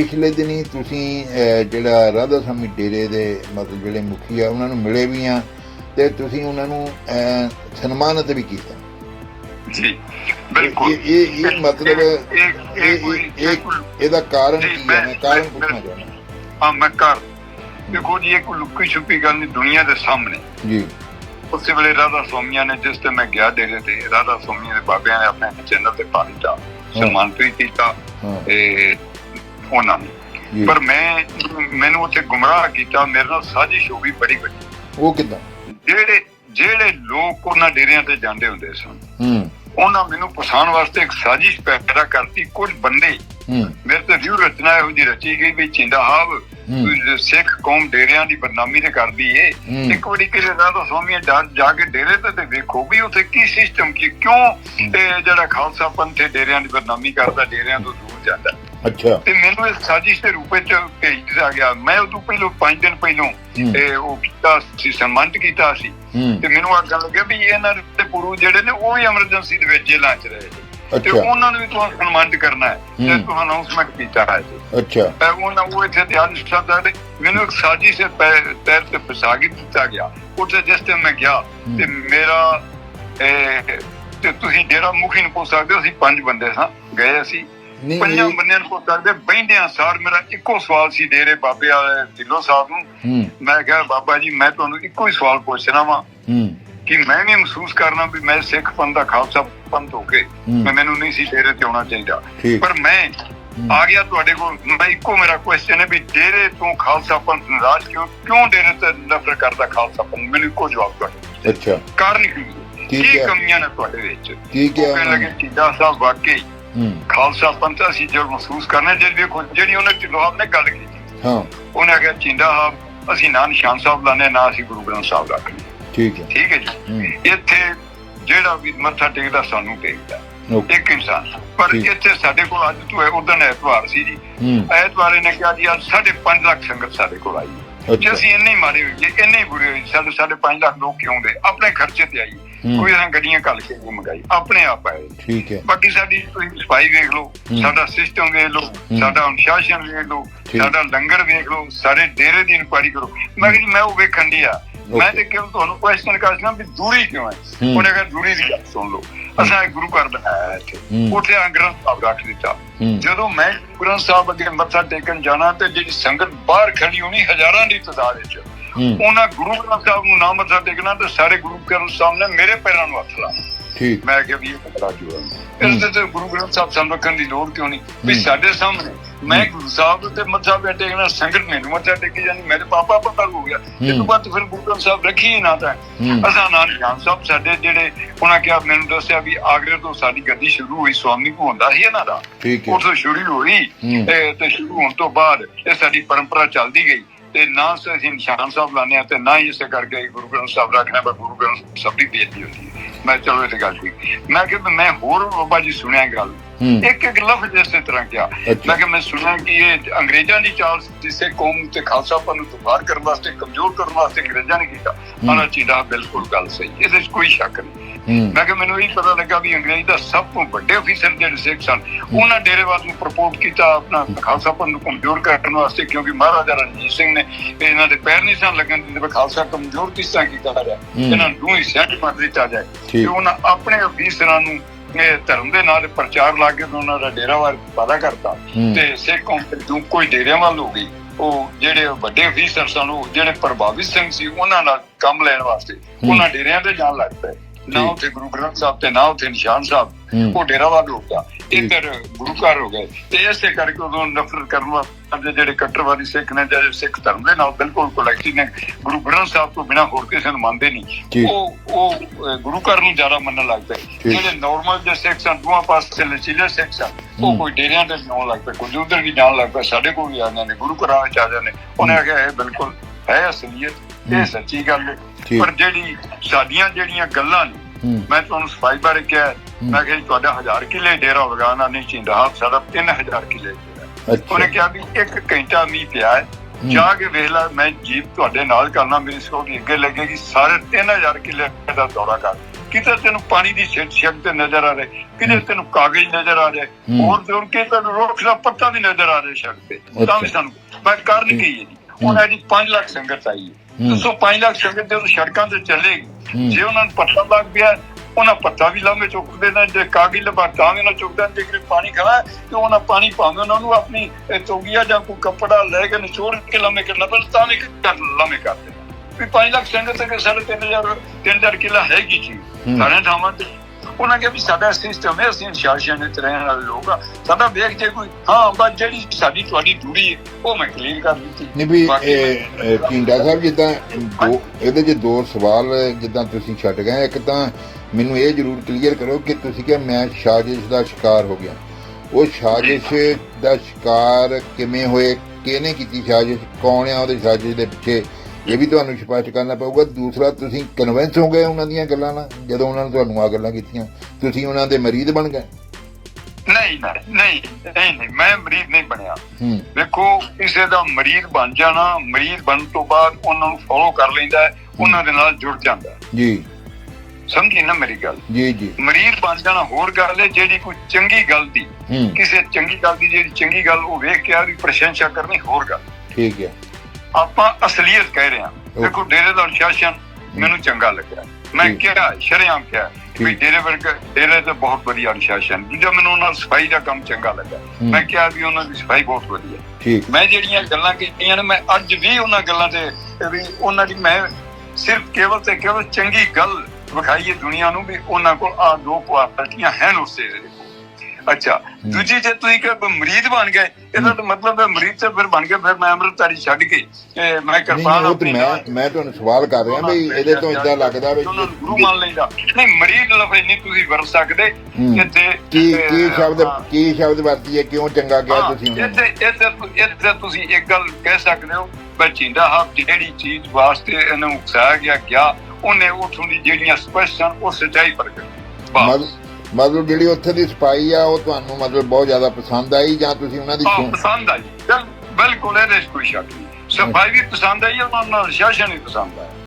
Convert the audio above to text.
ਪਿਛਲੇ ਦਿਨੀ ਤੁਸੀਂ ਜਿਹੜਾ ਰਾਧਾ ਸਵਾਮੀ ਡੇਰੇ ਦੇ ਮਤਲਬ ਜਿਹੜੇ ਮੁਖੀ ਆ ਉਹਨਾਂ ਨੂੰ ਮਿਲੇ ਵੀ ਆ ਤੇ ਤੁਸੀਂ ਉਹਨਾਂ ਨੂੰ ਸਨਮਾਨਿਤ ਵੀ ਕੀਤਾ। ਜੀ ਬਿਲਕੁਲ। ਇਹ ਇਹ ਮਤਲਬ ਇਹ- ਇਹਦਾ ਕਾਰਨ ਕੀ ਹੈ ਮੈਂ- ਕਾਰਨ ਪੁੱਛਣਾ ਚਾਹੁੰਦਾ। ਹਾਂ ਮੈਂ ਕਰ। ਦੇਖੋ ਜੀ ਇਹ ਕੋਈ ਲੁੱਕੀ ਛੁਪੀ ਗੱਲ ਨਹੀਂ ਦੁਨੀਆ ਦੇ ਸਾਹਮਣੇ। ਜੀ। ਉਸੇ ਵੇਲੇ ਰਾਧਾ ਸਵਾਮੀਆਂ ਨੇ ਜਿਸ ਤੇ ਮੈਂ ਗਿਆ ਡੇਰੇ ਤੇ ਰਾਧਾ ਸਵਾਮੀਆਂ ਦੇ ਬਾਬਿਆਂ ਨੇ ਆਪਣੇ ਚੈਨਲ ਤੇ ਪਾ ਦਿੱਤਾ ਸਨਮਾਨਿਤ ਵੀ ਕੀਤਾ ਤੇ ਉਹਨਾਂ ਨੇ ਜੀ। ਪਰ ਮੈਂ ਮੈਨੂੰ ਉੱਥੇ ਗੁੰਮਰਾਹ ਕੀਤਾ ਮੇਰੇ ਨਾਲ ਸਾਜ਼ਿਸ਼ ਹੋ ਗਈ ਬੜੀ ਵੱਡੀ। ਉਹ ਕਿਦਾਂ? ਜਿਹੜੇ ਜਿਹੜੇ ਲੋਕ ਉਹਨਾਂ ਡੇਰਿਆਂ ਤੇ ਜਾਂਦੇ ਹੁੰਦੇ ਸਨ ਹੂੰ। ਉਹਨਾਂ ਮੈਨੂੰ ਫਸਾਉਣ ਵਾਸਤੇ ਇੱਕ ਸਾਜ਼ਿਸ਼ ਪੈਦਾ ਕਰਤੀ। ਕੁਝ ਬੰਦੇ ਮੇਰੇ ਤੇ ਵਿਊ ਰਚਨਾ ਇਹੋ ਜਿਹੀ ਰਚੀ ਗਈ ਵੀ ਚਿੰਦਾ ਹਾਵ ਸਿੱਖ ਕੌਮ ਡੇਰਿਆਂ ਦੀ ਬਦਨਾਮੀ ਤੇ ਕਰਦੀ ਏ। ਇੱਕ ਵਾਰੀ ਕਿਤੇ ਰਾਧਾ ਸਵਾਮੀਆਂ ਜਾ ਜਾ ਕੇ ਡੇਰੇ ਤੇ ਤੇ ਵੇਖੋ ਵੀ ਉੱਥੇ ਕੀ ਸਿਸਟਮ ਕੀ ਕਿਉਂ ਜਿਹੜਾ ਖਾਲਸਾ ਪੰਥ ਡੇਰਿਆਂ ਦੀ ਬਦਨਾਮੀ ਕਰਦਾ ਡੇਰਿਆਂ ਤੋਂ ਦੂਰ ਜਾਂਦਾ। ਅੱਛਾ। ਤੇ ਮੈਨੂੰ ਇਹ ਸਾਜ਼ਿਸ਼ ਦੇ ਰੂਪ ਵਿੱਚ ਭੇਜ ਦਿੱਤਾ ਗਿਆ। ਮੈਂ ਉਦੋਂ ਪਹਿਲੋਂ 5 ਦਿਨ ਪਹਿਲੋਂ। ਇਹ ਉਹ ਕੀਤਾ ਸੀ ਸਨਮਾਨਿਤ ਕੀਤਾ ਸੀ। ਤੇ ਮੈਨੂੰ ਆਗਾਂ ਲੱਗਿਆ ਵੀ ਇਹਨਾਂ ਦੇ ਪੁਰੂ ਜਿਹੜੇ ਨੇ ਉਹ ਵੀ ਐਮਰਜੈਂਸੀ ਦੇ ਵਿੱਚ ਜੇਲ੍ਹਾਂ 'ਚ ਰਹੇ ਨੇ। ਤੇ ਉਹਨਾਂ ਨੂੰ ਵੀ ਤੁਹਾਨੂੰ ਸਨਮਾਨਿਤ ਕਰਨਾ ਹੈ ਤੇ। ਤੁਹਾਨੂੰ ਅਨਾਉਂਸਮੈਂਟ ਕੀਤਾ ਹੈ। ਜੀ ਅੱਛਾ। ਤੇ ਉਹਨਾਂ ਉਹ ਇੱਥੇ ਧਿਆਨ ਸਕਦਾ ਤੇ ਮੈਨੂੰ ਇੱਕ ਸਾਜ਼ਿਸ਼ ਦੇ ਪੈ- ਤਹਿਤ ਤੇ ਫਸਾ ਕੇ ਦਿੱਤਾ ਗਿਆ। ਉੱਥੇ ਜਿਸ ਤੇ ਮੈਂ ਗਿਆ ਤੇ ਮੇਰਾ ਤੇ ਤੁਸੀਂ ਜਿਹੜਾ ਮੁਖੀ ਨੂੰ ਪੁੱਛ ਸਕਦੇ ਹੋ ਅਸੀਂ ਪੰਜ ਬੰਦੇ ਸਾਂ ਗਏ ਅਸੀਂ। ਪੰਜਾਂ ਬੰਦਿਆਂ ਨੂੰ ਸਕਦੇ ਬੈਂਦਿਆਂ ਸਾਰ ਮੇਰਾ ਇੱਕੋ ਸਵਾਲ ਸੀ ਡੇਰੇ ਬਾਬੇ ਵਾਲੇ ਢਿੱਲੋਂ ਸਾਹਿਬ ਨੂੰ। ਮੈਂ ਕਿਹਾ ਬਾਬਾ ਜੀ ਮੈਂ ਤੁਹਾਨੂੰ ਇੱਕੋ ਹੀ ਸਵਾਲ ਪੁੱਛਣਾ ਵਾਂ ਕਿ ਮੈਂ ਵੀ ਮਹਿਸੂਸ ਕਰਨਾ ਵੀ ਮੈਂ ਸਿੱਖ ਪੰਥ ਦਾ ਖਾਲਸਾ ਪੰਥ ਹੋ ਕੇ। ਮੈਂ ਮੈਨੂੰ ਨਹੀਂ ਸੀ ਡੇਰੇ ਤੇ ਆਉਣਾ ਚਾਹੀਦਾ। ਪਰ ਮੈਂ ਆ ਗਿਆ ਤੁਹਾਡੇ ਕੋਲ ਮੈਂ ਇੱਕੋ ਮੇਰਾ ਕੁਐਸਚਨ ਹੈ ਵੀ ਡੇਰੇ ਤੋਂ ਖਾਲਸਾ ਪੰਥ ਨਾਰਾਜ਼ ਕਿਉਂ ਕਿਉਂ ਡੇਰੇ ਤੇ ਨਫ਼ਰਤ ਕਰਦਾ ਖਾਲਸਾ ਪੰਥ? ਮੈਨੂੰ ਇੱਕੋ ਜਵਾਬ ਦਿਓ ਅੱਛਾ। ਕਾਰਨ ਕੀ? ਕੀ। ਕਮੀਆਂ ਨੇ ਤੁਹਾਡੇ ਵਿੱਚ? ਕੀ ਕਿਹਾ ਲੱਗੇ? ਚੀਦਾ ਸਾਹਿਬ ਵਾਕਈ ਖਾਲਸਾ ਪੰਥ ਅਸੀਂ ਜੋ ਮਹਿਸੂਸ ਕਰਨਾ ਜੇ ਵੇਖੋ ਜਿਹੜੀ ਉਹਨੇ ਢਿੱਲੋਂ ਨੇ ਗੱਲ ਕੀਤੀ ਹਾਂ। ਉਹਨੇ ਕਿਹਾ ਚਿੰਦਾ ਸਾਹਿਬ ਅਸੀਂ ਨਾ ਨਿਸ਼ਾਨ ਸਾਹਿਬ ਲਾਣੇ ਨਾ ਅਸੀਂ ਗੁਰੂ ਗ੍ਰੰਥ ਸਾਹਿਬ ਰੱਖਣੇ ਠੀਕ ਹੈ। ਠੀਕ ਹੈ ਜੀ? ਇੱਥੇ ਜਿਹੜਾ ਵੀ ਮੱਥਾ ਟੇਕਦਾ ਸਾਨੂੰ ਟੇਕਦਾ। ਇੱਕ ਇਨਸਾਨ। ਪਰ। ਇੱਥੇ ਸਾਡੇ ਕੋਲ ਅੱਜ ਤੋਂ ਉਦੋਂ ਐਤਵਾਰ ਸੀ ਜੀ। ਐਤਵਾਰ ਇਹਨੇ ਕਿਹਾ ਜੀ ਅੱਜ 5.5 ਲੱਖ ਸੰਗਤ ਸਾਡੇ ਕੋਲ ਆਈ ਜੇ ਅਸੀਂ ਇੰਨੇ ਹੀ ਮਾਰੇ ਹੋਏ ਜੇ ਇੰਨੇ ਹੀ ਬੁਰੇ ਹੋਏ ਸਾਡੇ 5.5 ਲੱਖ ਲੋਕ ਕਿਉਂ ਦੇ ਆਪਣੇ ਖਰਚੇ ਤੇ ਆਈ ਹੂੰ। ਕੋਈ ਇਹਨਾਂ ਗੱਡੀਆਂ ਘੱਲ ਕੇ ਨਹੀਂ ਮੰਗਾਈ ਆਪਣੇ ਆਪ ਆਏ। ਠੀਕ ਹੈ। ਬਾਕੀ ਸਾਡੀ ਤੁਸੀਂ ਸਫ਼ਾਈ ਵੇਖ ਲਓ। ਸਾਡਾ ਸਿਸਟਮ ਵੇਖ ਲਓ ਸਾਡਾ ਅਨੁਸ਼ਾਸਨ ਵੇਖ ਲਓ। ਸਾਡਾ ਲੰਗਰ ਵੇਖ ਲਓ ਸਾਰੇ ਡੇਰੇ ਦੀ ਇਨਕੁਆਇਰੀ ਕਰੋ। ਮੈਂ ਜੀ ਮੈਂ ਉਹ ਵੇਖਣ ਦੀ ਆ। ਮੈਂ. ਤੇ ਕਿਉਂ ਤੁਹਾਨੂੰ ਕੁਐਸਚਨ ਕਰਦਾ ਵੀ ਦੂਰੀ ਕਿਉਂ ਹੈ। ਉਹਨੇ ਕਿਹਾ ਦੂਰੀ ਦੀ ਗੱਲ ਸੁਣ ਲਓ। ਅਸਾਂ ਇੱਕ ਗੁਰੂ ਘਰ ਬਣਾਇਆ ਇੱਥੇ। ਉੱਥੇ ਅੰਗਰੇਜ਼ ਸਾਹਿਬ ਰੱਖ ਦਿੱਤਾ। ਜਦੋਂ ਮੈਂ ਗੁਰੂ ਸਾਹਿਬ ਅੱਗੇ ਮੱਥਾ ਟੇਕਣ ਜਾਣਾ ਤੇ ਜਿਹੜੀ ਸੰਗਤ ਬਾਹਰ ਖੜੀ ਹੋਣੀ ਹਜ਼ਾਰਾਂ ਦੀ ਤਾਦਾਦ ਵਿੱਚ। ਉਹਨਾਂ ਗੁਰੂ ਗ੍ਰੰਥ ਸਾਹਿਬ ਨੂੰ ਨਾ ਮੱਥਾ ਟੇਕਣਾ ਤੇ ਸਾਰੇ ਗੁਰੂ ਗ੍ਰੰਥ ਸਾਹਿਬ ਨੇ ਮੇਰੇ ਪੈਰਾਂ ਨੂੰ ਹੱਥ ਲਾ ਠੀਕ। ਮੈਂ ਕਿਹਾ ਵੀ ਇਹ ਬੜਾ ਜੁਆ ਇਸ ਤੇ ਗੁਰੂ ਗ੍ਰੰਥ ਸਾਹਿਬ ਸਾਨੂੰ ਰੱਖਣ ਦੀ ਲੋੜ ਕਿਉਂ ਨਹੀਂ? ਵੀ। ਸਾਡੇ ਸਾਹਮਣੇ ਮੈਂ ਗੁਰੂ ਸਾਹਿਬ ਤੇ ਮੱਥਾ ਟੇਕਣਾ ਸੰਗਤ ਮੈਨੂੰ ਮੱਥਾ ਟੇਕੀ ਜਾਣੀ ਮੇਰੇ ਪਾਪਾ ਪਤਾ ਹੋ ਗਿਆ। ਇਹ ਤੋਂ ਬਾਅਦ ਫਿਰ ਗੁਰੂ ਗ੍ਰੰਥ ਸਾਹਿਬ ਰੱਖੀ ਨਾ ਤਾਂ। ਅਸਾਂ ਨਾਲ ਜਾਨ ਸਾਹਿਬ ਸਾਡੇ ਜਿਹੜੇ ਉਹਨਾਂ ਕਿਹਾ ਮੈਨੂੰ ਦੱਸਿਆ ਵੀ ਆਗਰੇ ਤੋਂ ਸਾਡੀ ਗੱਦੀ ਸ਼ੁਰੂ ਹੋਈ ਸਵਾਮੀ ਕੋ ਹੁੰਦਾ ਸੀ ਇਹਨਾਂ ਦਾ। ਉੱਥੋਂ ਸ਼ੁਰੂ ਹੋਈ ਤੇ ਸ਼ੁਰੂ ਹੋਣ ਤੋਂ ਬਾਅਦ ਇਹ ਸਾਡੀ ਪਰੰਪਰਾ ਚੱਲਦੀ ਗਈ। ਤੇ ਨਾ ਸ- ਅਸੀਂ ਨਿਸ਼ਾਨ ਸਾਹਿਬ ਲਾਉਂਦੇ ਹਾਂ ਤੇ ਨਾ ਹੀ ਇਸੇ ਕਰਕੇ ਗੁਰੂ ਗ੍ਰੰਥ ਸਾਹਿਬ ਰੱਖਣਾ ਪਰ ਗੁਰੂ ਗ੍ਰੰਥ ਸਭ ਦੀ ਬੇਇੱਜ਼ਤੀ ਹੁੰਦੀ ਹੈ। ਮੈਂ ਚਲੋ ਇਹ ਗੱਲ ਠੀਕ ਮੈਂ ਕਿਹਾ ਵੀ ਮੈਂ ਹੋਰ ਬਾਬਾ ਜੀ ਸੁਣਿਆ ਗੱਲ। ਇੱਕ ਇੱਕ ਲਫ਼ਜ਼ ਇਸੇ ਤਰ੍ਹਾਂ ਕਿਹਾ। ਮੈਂ ਕਿ ਮੈਂ ਸੁਣਿਆ ਕਿ ਇਹ ਅੰਗਰੇਜ਼ਾਂ ਦੀ ਚਾਲ ਜਿਸੇ ਕੌਮ ਤੇ ਖਾਲਸਾ ਪੰਥ ਨੂੰ ਦੁਬਾਰ ਕਰਨ ਵਾਸਤੇ ਕਮਜ਼ੋਰ ਕਰਨ ਵਾਸਤੇ ਅੰਗਰੇਜ਼ਾਂ ਨੇ ਕੀਤਾ। ਮਾਨਾ ਚੀਦਾ ਬਿਲਕੁਲ ਗੱਲ ਸਹੀ ਇਹਦੇ ਵਿੱਚ ਕੋਈ ਸ਼ੱਕ ਨਹੀਂ। ਮੈਂ ਕਿ ਮੈਨੂੰ ਇਹ ਪਤਾ ਲੱਗਾ ਵੀ ਅੰਗਰੇਜ਼ ਦਾ ਸਭ ਤੋਂ ਵੱਡੇ ਅਫੀਸਰ ਜਿਹੜੇ ਸਿੱਖ ਸਨ ਉਹਨਾਂ ਡੇਰੇਵਾਦ ਨੂੰ ਪ੍ਰਪੋਰਟ ਕੀਤਾ ਆਪਣਾ ਖਾਲਸਾ ਪੰਥ ਨੂੰ ਕਮਜ਼ੋਰ ਕਰਨ ਵਾਸਤੇ ਕਿਉਂਕਿ ਮਹਾਰਾਜਾ ਰਣਜੀਤ ਸਿੰਘ ਨੇ ਇਹਨਾਂ ਦੇ ਪੈਰ ਨਹੀਂ ਸਨ ਲੱਗਣ ਦਿੰਦੇ ਖਾਲਸਾ ਕਮਜ਼ੋਰ ਕਿਸ ਤਰ੍ਹਾਂ ਕੀਤਾ ਜਾ ਹੂੰ। ਇਹਨਾਂ ਨੂੰ ਹਿੱਸਿਆਂ 'ਚ ਵੰਡ ਦਿੱਤਾ ਜਾਏ। ਤੇ ਉਹਨਾਂ ਆਪਣੇ ਅਫੀਸਰਾਂ ਨੂੰ ਇਹ ਧਰਮ ਦੇ ਨਾਲ ਪ੍ਰਚਾਰ ਲਾ ਕੇ ਉਹਨਾਂ ਦਾ ਡੇਰਾਵਾਰ ਵਾਦਾ ਕਰਤਾ ਹੂੰ। ਤੇ ਸਿੱਖ ਕੌਮ ਤੇ ਕੋਈ ਡੇਰਿਆਂ ਵੱਲ ਹੋ ਗਈ ਉਹ ਜਿਹੜੇ ਵੱਡੇ ਅਫੀਸਰ ਸਨ ਉਹ ਜਿਹੜੇ ਪ੍ਰਭਾਵਿਤ ਸਿੰਘ ਸੀ ਉਹਨਾਂ ਨਾਲ ਕੰਮ ਲੈਣ ਵਾਸਤੇ ਉਹਨਾਂ ਡੇਰਿਆਂ ਤੇ ਜਾਣ ਲੱਗ ਪਏ ਨਾ। ਉੱਥੇ ਗੁਰੂ ਗ੍ਰੰਥ ਸਾਹਿਬ ਤੇ ਨਾ ਉੱਥੇ ਨਿਸ਼ਾਨ ਸਾਹਿਬ। ਉਹ ਡੇਰਾਵਾਦ ਹੋ ਗਿਆ ਇੱਧਰ ਗੁਰੂ ਘਰ ਹੋ ਗਏ ਤੇ ਇਸੇ ਕਰਕੇ ਉਦੋਂ ਨਫ਼ਰਤ ਕਰਨ ਵਾਲੇ ਜਿਹੜੇ ਕੱਟਰਵਾਦੀ ਸਿੱਖ ਨੇ ਜਿਹੜੇ ਸਿੱਖ ਧਰਮ ਦੇ ਨਾਲ ਬਿਲਕੁਲ ਕੋਲੈਕਟਿਵ ਨੇ ਗੁਰੂ ਗ੍ਰੰਥ ਸਾਹਿਬ ਤੋਂ ਬਿਨਾ ਹੋਰ ਕਿਸੇ ਨੂੰ ਮੰਨਦੇ ਨਹੀਂ। ਉਹ ਉਹ ਗੁਰੂ ਘਰ ਨੂੰ ਜ਼ਿਆਦਾ ਮੰਨਣ ਲੱਗ ਪਏ ਜਿਹੜੇ ਨਾਰਮਲ ਜਿਹੇ ਸਿੱਖ ਸਨ ਦੋਹਾਂ ਪਾਸੇ ਲਚੀਲੇ ਸਿੱਖ ਸਨ ਉਹ। ਕੋਈ ਡੇਰਿਆਂ ਤੇ ਜਾਣ ਲੱਗ ਪਏ ਕੁਝ ਉਧਰ ਵੀ ਜਾਣ ਲੱਗ ਪਏ ਸਾਡੇ ਕੋਲ ਵੀ ਆ ਜਾਂਦੇ ਨੇ ਗੁਰੂ ਘਰਾਂ ਵਿੱਚ ਆ ਜਾਂਦੇ ਨੇ ਉਹਨੇ ਆਖਿਆ ਇਹ ਬਿਲਕੁਲ ਹੈ ਅਸਲੀਅਤ ਇਹ ਸੱਚੀ ਗੱਲ ਹੈ। ਪਰ ਜਿਹੜੀ ਸਾਡੀਆਂ ਜਿਹੜੀਆਂ ਗੱਲਾਂ ਨੇ ਮੈਂ ਤੁਹਾਨੂੰ ਸਫ਼ਾਈ ਬਾਰੇ ਕਿਹਾ ਮੈਂ ਕਿਹਾ ਤੁਹਾਡਾ 1000 ਕਿੱਲੇ ਡੇਰਾ ਹੋਵੇਗਾ ਨਾ ਨਹੀਂ ਚਿੰਦਾ ਸਾਡਾ 3000 ਕਿੱਲੇ ਉਹਨੇ ਕਿਹਾ ਵੀ ਇੱਕ ਘੰਟਾ ਮੀਂਹ ਪਿਆ ਹੈ। ਜਾ ਕੇ ਵੇਖ ਲੈ ਮੈਂ ਜੀਪ ਤੁਹਾਡੇ ਨਾਲ ਕਰਨਾ ਮੇਰੀ ਸਕੂਟੀ ਅੱਗੇ ਲੱਗੇਗੀ। ਸਾਰੇ 3000 ਕਿੱਲੇ ਦਾ ਦੌਰਾ ਕਰ। ਕਿਤੇ ਤੈਨੂੰ ਪਾਣੀ ਦੀ ਛਿੱਟ ਤੇ ਨਜ਼ਰ ਆ ਰਹੀ ਕਿਤੇ ਤੈਨੂੰ ਕਾਗਜ਼ ਨਜ਼ਰ ਆ ਰਿਹਾ। ਹੋਰ ਤੇ ਕਿਤੇ ਤੈਨੂੰ ਰੁੱਖ ਦਾ ਪੱਤਾ ਵੀ ਨਜ਼ਰ ਆ ਰਿਹਾ ਸੜਕ ਤੇ। ਤਾਂ ਵੀ। ਸਾਨੂੰ ਮੈਂ ਕਾਰਨ ਕੀ ਹੈ ਉਹਨਾਂ ਦੀ 5 ਲੱਖ ਸੰਗਤ ਆਈ ਹੈ। ਹੂੰ। ਦੱਸੋ 5 ਲੱਖ ਸੰਗਤ ਜਦੋਂ ਸੜਕਾਂ ਤੇ ਚੱਲੇਗੀ। ਜੇ ਉਹਨਾਂ ਨੂੰ ਪੱਤਾ ਲੱਗ ਗਿਆ ਉਹਨਾਂ ਪੱਤਾ ਵੀ ਲਾਵੇਂ ਚੁੱਕਦੇ ਨੇ ਜੇ ਤਾਂ ਵੀ ਨਾ ਚੁੱਕਦੇ ਨੇ ਜੇ ਪਾਣੀ ਖੜਾ ਤੇ ਉਹਨਾਂ ਪਾਣੀ ਭਾਵੇਂ ਉਹਨਾਂ ਨੂੰ ਆਪਣੀ ਤੋਗੀਆ ਜਾਂ ਕੋਈ ਕੱਪੜਾ ਲੈ ਕੇ ਨਿਚੋੜ ਕੇ ਲਾਵੇਂ ਕਰਨਾ ਪਰ ਤਾਂ ਵੀ ਕਰ ਲਾਵੇਂ ਕਰਦੇ। ਵੀ 5 ਲੱਖ ਸੰਗਤ ਤੇ ਸਾਡੇ 3000 3000 ਕਿਲਾ ਹੈਗੀ ਜੀ। ਸਾਰੇ ਥਾਵਾਂ ਤੇ ਉਹਨਾਂ ਕਿਹਾ ਵੀ ਸਾਡਾ ਸਿਸਟਮ ਹੈ ਅਸੀਂ ਸ਼ਾਸਨ ਵਿੱਚ ਰਹਿਣ ਵਾਲੇ ਲੋਕ ਆ। ਸਾਡਾ ਵੇਖ ਜੇ ਕੋਈ ਹਾਂ ਬਸ ਜਿਹੜੀ ਸਾਡੀ ਤੁਹਾਡੀ ਹੈ ਉਹ ਮੈਂ ਕਲੀਅਰ ਕਰ ਦਿੱਤੀ। ਨਹੀਂ ਵੀ ਇਹ ਪਿੰਡਾ ਸਾਹਿਬ ਜਿੱਦਾਂ ਦੋ ਇਹਦੇ 'ਚ ਦੋ ਸਵਾਲ ਜਿੱਦਾਂ ਤੁਸੀਂ ਛੱਡ ਗਏ ਇੱਕ ਤਾਂ ਮੈਨੂੰ ਇਹ ਜ਼ਰੂਰ ਕਲੀਅਰ ਕਰੋ ਕਿ ਤੁਸੀਂ ਕਿਹਾ ਮੈਂ ਸਾਜ਼ਿਸ਼ ਦਾ ਸ਼ਿਕਾਰ ਹੋ ਗਿਆ। ਉਹ ਸਾਜ਼ਿਸ਼ ਦਾ ਸ਼ਿਕਾਰ ਕਿਵੇਂ ਹੋਏ ਕਿਹਨੇ ਕੀਤੀ ਸਾਜ਼ਿਸ਼ ਕੌਣ ਆ ਉਹਦੇ ਸਾਜ਼ਿਸ਼ ਦੇ ਪਿੱਛੇ? ਇਹ ਵੀ ਤੁਹਾਨੂੰ ਸਪਸ਼ਟ ਕਰਨਾ ਪਊਗਾ ਦੂਸਰਾ ਤੁਸੀਂ ਕਨਵਿੰਸ ਹੋ ਗਏ ਉਹਨਾਂ ਦੀਆਂ ਗੱਲਾਂ ਨਾਲ ਜਦੋਂ ਉਹਨਾਂ ਨੇ ਤੁਹਾਨੂੰ ਆ ਗੱਲਾਂ ਕੀਤੀਆਂ ਤੁਸੀਂ ਉਹਨਾਂ ਦੇ ਮਰੀਦ ਬਣ ਗਏ? ਨਹੀਂ ਨਹੀਂ ਨਹੀਂ ਮੈਂ ਮਰੀਜ਼ ਨਹੀਂ ਬਣਿਆ। ਦੇਖੋ ਕਿਸੇ ਦਾ ਮਰੀਜ਼ ਬਣ ਜਾਣਾ ਮਰੀਜ਼ ਬਣਨ ਤੋਂ ਬਾਅਦ ਉਹਨਾਂ ਨੂੰ ਫੋਲੋ ਕਰ ਲੈਂਦਾ ਉਹਨਾਂ ਦੇ ਨਾਲ ਜੁੜ ਜਾਂਦਾ। ਜੀ। ਸਮਝੀ ਨਾ ਮੇਰੀ ਗੱਲ? ਜੀ ਜੀ। ਮਰੀਜ਼ ਬਣ ਜਾਣਾ ਹੋਰ ਗੱਲ ਹੈ ਜਿਹੜੀ ਕੋਈ ਚੰਗੀ ਗੱਲ ਦੀ ਕਿਸੇ ਚੰਗੀ ਗੱਲ ਦੀ ਜਿਹੜੀ ਚੰਗੀ ਗੱਲ ਉਹ ਵੇਖ ਕੇ ਆਦੀ ਪ੍ਰਸ਼ੰਸਾ ਕਰਨੀ ਹੋਰ ਗੱਲ। ਠੀਕ ਹੈ। ਆਪਾਂ ਅਸਲੀਅਤ ਕਹਿ ਰਹੇ ਹਾਂ। ਦੇਖੋ ਡੇਰੇ ਦਾ ਅਨੁਸ਼ਾਸਨ ਮੈਨੂੰ ਚੰਗਾ ਲੱਗਿਆ। ਮੈਂ। ਕਿਹਾ ਸ਼ਰੇਆਮ ਕਿਹਾ ਵੀ। ਡੇਰੇ ਵਰਗਾ ਡੇਰੇ ਤੇ ਬਹੁਤ ਵਧੀਆ ਅਨੁਸ਼ਾਸਨ। ਦੂਜਾ ਮੈਨੂੰ ਉਹਨਾਂ ਸਫ਼ਾਈ ਦਾ ਕੰਮ ਚੰਗਾ ਲੱਗਾ। ਮੈਂ ਕਿਹਾ ਵੀ ਉਹਨਾਂ ਦੀ ਸਫ਼ਾਈ ਬਹੁਤ ਵਧੀਆ। ਮੈਂ ਜਿਹੜੀਆਂ ਗੱਲਾਂ ਕੀਤੀਆਂ ਨੇ ਮੈਂ ਅੱਜ ਵੀ ਉਹਨਾਂ ਗੱਲਾਂ ਤੇ ਵੀ ਉਹਨਾਂ ਦੀ ਮੈਂ ਸਿਰਫ ਕੇਵਲ ਤੇ ਕੇਵਲ ਚੰਗੀ ਗੱਲ ਵਿਖਾਈਏ ਦੁਨੀਆ ਨੂੰ ਵੀ ਉਹਨਾਂ ਕੋਲ ਆ ਦੋ ਕੁਆਲਿਟੀਆਂ ਹਨ ਉਸੇ ਦੇ ਅੱਛਾ ਦੂਜੀ ਜੇ ਤੁਸੀਂ ਕਿ ਮਰੀਦ ਬਣ ਗਏ ਇਹਦਾ ਤਾਂ ਮਤਲਬ ਹੈ ਮਰੀਦ ਤੇ ਫਿਰ ਬਣ ਗਏ ਫਿਰ ਮੈਂ ਅੰਮ੍ਰਿਤਧਾਰੀ ਛੱਡ ਕੇ ਮੈਂ ਕਿਰਪਾਨ ਆਪਣੀ ਮੈਂ ਮੈਂ ਤੁਹਾਨੂੰ ਸਵਾਲ ਕਰ ਰਿਹਾ ਵੀ ਇਹਦੇ ਤੋਂ ਇਦਾਂ ਲੱਗਦਾ ਵੀ ਗੁਰੂ ਮੰਨ ਲੈਂਦਾ ਨਹੀਂ ਮਰੀਦ ਲਫ਼ਜ਼ ਨਹੀਂ ਤੁਸੀਂ ਵਰਤ ਸਕਦੇ ਹੂੰ। ਕਿ ਕੀ ਸ਼ਬਦ ਹਾਂ। ਕੀ ਸ਼ਬਦ ਵਰਤੀਏ ਕਿਉਂ ਚੰਗਾ ਹਾਂ, ਤੁਸੀਂ ਇੱਥੇ ਇੱਥੇ ਇੱਥੇ ਤੁਸੀਂ ਇੱਕ ਗੱਲ ਕਹਿ ਸਕਦੇ ਹੋ ਬਚਿੰਦਾ ਹੱਥ ਜਿਹੜੀ ਚੀਜ਼ ਵਾਸਤੇ ਇਹਨੂੰ ਉਕਸਾਇਆ ਗਿਆ ਗਿਆ ਉਹਨੇ ਉਥੋਂ ਦੀ ਜਿਹੜੀਆਂ ਸਪਸ਼ਟ ਸਨ ਉਹ ਸੱਚਾਈ ਪ੍ਰਗਟ ਕੀਤੀ। ਮਤਲਬ ਜਿਹੜੀ ਉੱਥੇ ਦੀ ਸਫ਼ਾਈ ਆ ਉਹ ਤੁਹਾਨੂੰ ਮਤਲਬ ਬਹੁਤ ਜ਼ਿਆਦਾ ਪਸੰਦ ਆਈ ਜਾਂ ਤੁਸੀਂ ਉਹਨਾਂ ਦੀ ਹਾਂ ਪਸੰਦ ਆਈ। ਬਿਲ- ਬਿਲਕੁਲ ਇਹਦੇ 'ਚ ਕੋਈ ਸ਼ੱਕ ਨਹੀਂ। ਸਫ਼ਾਈ ਵੀ ਪਸੰਦ ਆਈ ਉਹਨਾਂ ਨੂੰ ਸ਼ਾਸਨ ਵੀ ਪਸੰਦ ਆਇਆ।